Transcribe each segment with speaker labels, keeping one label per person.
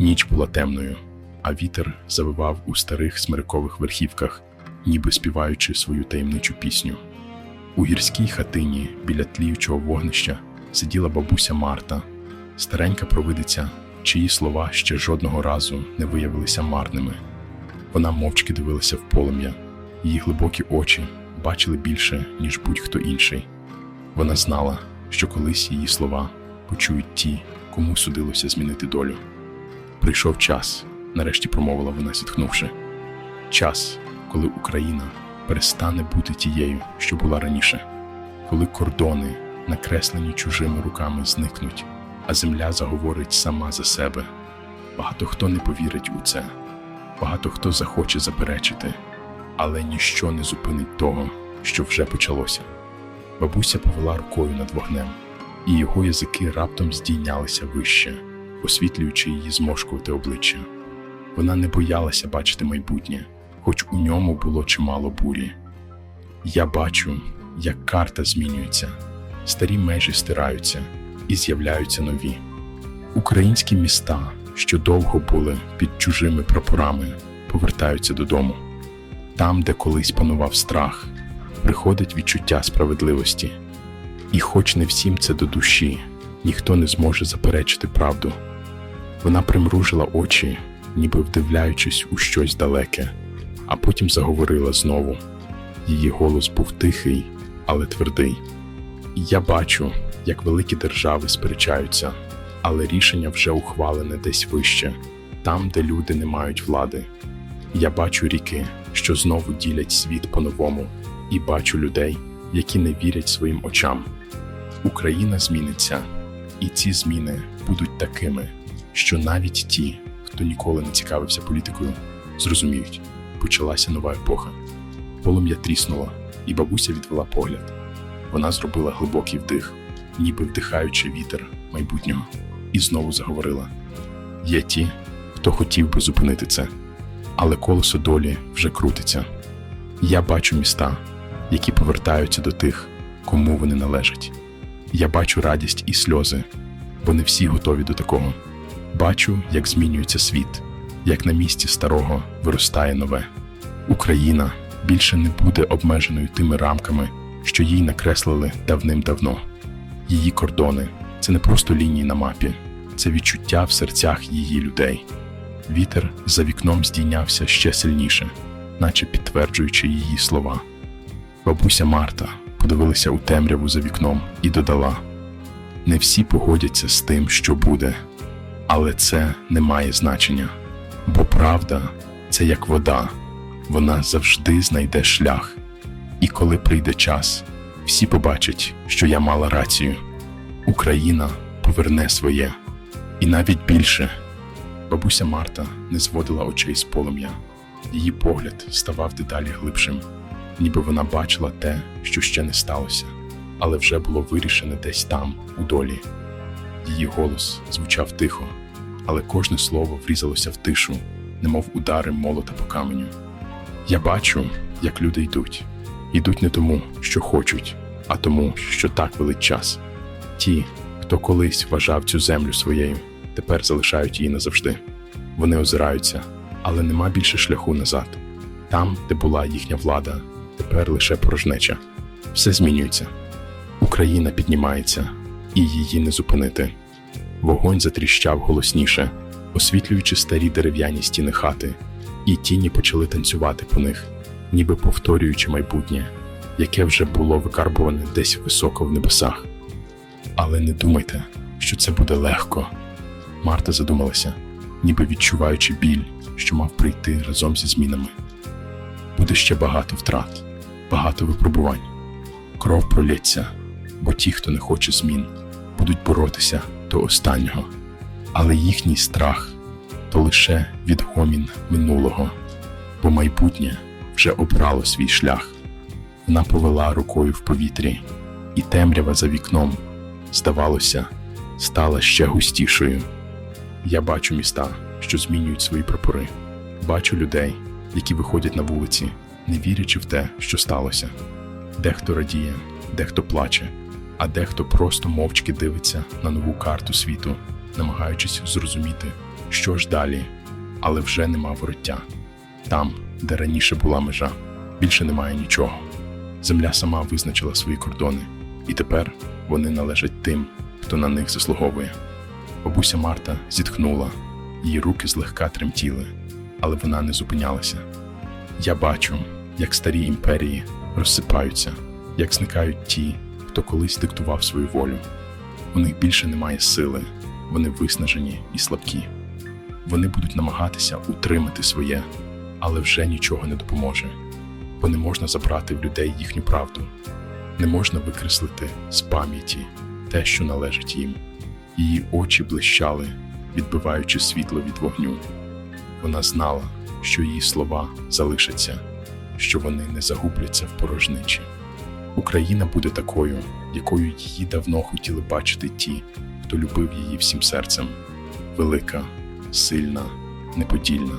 Speaker 1: Ніч була темною, а вітер завивав у старих смирикових верхівках, ніби співаючи свою таємничу пісню. У гірській хатині біля тліючого вогнища сиділа бабуся Марта, старенька провидиця, чиї слова ще жодного разу не виявилися марними. Вона мовчки дивилася в полум'я, її глибокі очі бачили більше, ніж будь-хто інший. Вона знала, що колись її слова почують ті, кому судилося змінити долю. Прийшов час, нарешті промовила вона, зітхнувши. Час, коли Україна перестане бути тією, що була раніше, коли кордони, накреслені чужими руками, зникнуть, а земля заговорить сама за себе. Багато хто не повірить у це, багато хто захоче заперечити, але ніщо не зупинить того, що вже почалося. Бабуся повела рукою над вогнем, і його язики раптом здійнялися вище, освітлюючи її зморшкувате обличчя. Вона не боялася бачити майбутнє, хоч у ньому було чимало бурі. Я бачу, як карта змінюється, старі межі стираються і з'являються нові. Українські міста, що довго були під чужими прапорами, повертаються додому. Там, де колись панував страх, приходить відчуття справедливості. І хоч не всім це до душі, ніхто не зможе заперечити правду. Вона примружила очі, ніби вдивляючись у щось далеке, а потім заговорила знову. Її голос був тихий, але твердий. Я бачу, як великі держави сперечаються, але рішення вже ухвалене десь вище, там, де люди не мають влади. Я бачу ріки, що знову ділять світ по-новому, і бачу людей, які не вірять своїм очам. Україна зміниться, і ці зміни будуть такими, що навіть ті, хто ніколи не цікавився політикою, зрозуміють, почалася нова епоха. Полум'я тріснуло, і бабуся відвела погляд. Вона зробила глибокий вдих, ніби вдихаючи вітер майбутнього, і знову заговорила: Є ті, хто хотів би зупинити це, але колесо долі вже крутиться. Я бачу міста, які повертаються до тих, кому вони належать. Я бачу радість і сльози, бо не всі готові до такого. Бачу, як змінюється світ, як на місці старого виростає нове. Україна більше не буде обмеженою тими рамками, що їй накреслили давним-давно. Її кордони це не просто лінії на мапі, це відчуття в серцях її людей. Вітер за вікном здійнявся ще сильніше, наче підтверджуючи її слова. Бабуся Марта подивилася у темряву за вікном і додала: Не всі погодяться з тим, що буде, але це не має значення, бо правда це як вода, вона завжди знайде шлях. І коли прийде час, всі побачать, що я мала рацію. Україна поверне своє, і навіть більше. Бабуся Марта не зводила очей з полум'я. Її погляд ставав дедалі глибшим, ніби вона бачила те, що ще не сталося, але вже було вирішене десь там, у долі. Її голос звучав тихо, але кожне слово врізалося в тишу, немов удари молота по каменю. Я бачу, як люди йдуть. Йдуть не тому, що хочуть, а тому, що так велить час. Ті, хто колись вважав цю землю своєю, тепер залишають її назавжди. Вони озираються, але нема більше шляху назад. Там, де була їхня влада, тепер лише порожнеча. Все змінюється. Україна піднімається, і її не зупинити. Вогонь затріщав голосніше, освітлюючи старі дерев'яні стіни хати, і тіні почали танцювати по них, ніби повторюючи майбутнє, яке вже було викарбуване десь високо в небесах. Але не думайте, що це буде легко. Марта задумалася, ніби відчуваючи біль, що мав прийти разом зі змінами. Буде ще багато втрат, багато випробувань. Кров пролється, бо ті, хто не хоче змін, будуть боротися до останнього. Але їхній страх то лише відгомін минулого, бо майбутнє вже обрало свій шлях. Вона повела рукою в повітрі, і темрява за вікном, здавалося, стала ще густішою. Я бачу міста, що змінюють свої прапори, бачу людей, які виходять на вулиці, не вірячи в те, що сталося. Дехто радіє, дехто плаче, а дехто просто мовчки дивиться на нову карту світу, намагаючись зрозуміти, що ж далі, але вже нема вороття. Там, де раніше була межа, більше немає нічого. Земля сама визначила свої кордони, і тепер вони належать тим, хто на них заслуговує. Бабуся Марта зітхнула, її руки злегка тремтіли, але вона не зупинялася. Я бачу, як старі імперії розсипаються, як зникають ті, хто колись диктував свою волю. У них більше немає сили, вони виснажені і слабкі. Вони будуть намагатися утримати своє, але вже нічого не допоможе, бо не можна забрати в людей їхню правду, не можна викреслити з пам'яті те, що належить їм. Її очі блищали, відбиваючи світло від вогню. Вона знала, що її слова залишаться, що вони не загубляться в порожничі. Україна буде такою, якою її давно хотіли бачити ті, хто любив її всім серцем. Велика, сильна, неподільна.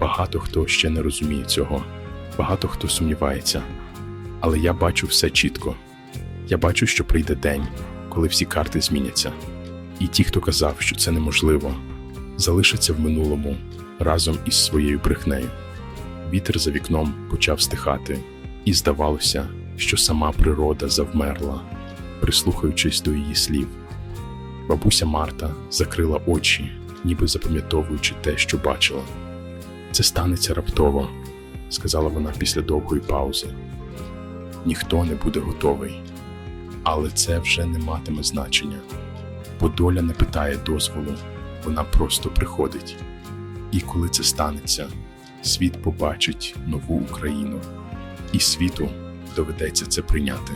Speaker 1: Багато хто ще не розуміє цього, багато хто сумнівається. Але я бачу все чітко. Я бачу, що прийде день, коли всі карти зміняться. І ті, хто казав, що це неможливо, залишаться в минулому разом із своєю брехнею. Вітер за вікном почав стихати, і здавалося, що сама природа завмерла, прислухаючись до її слів. Бабуся Марта закрила очі, ніби запам'ятовуючи те, що бачила. Це станеться раптово, сказала вона після довгої паузи. Ніхто не буде готовий, але це вже не матиме значення, бо доля не питає дозволу, вона просто приходить. І коли це станеться, світ побачить нову Україну, і світу доведеться це прийняти.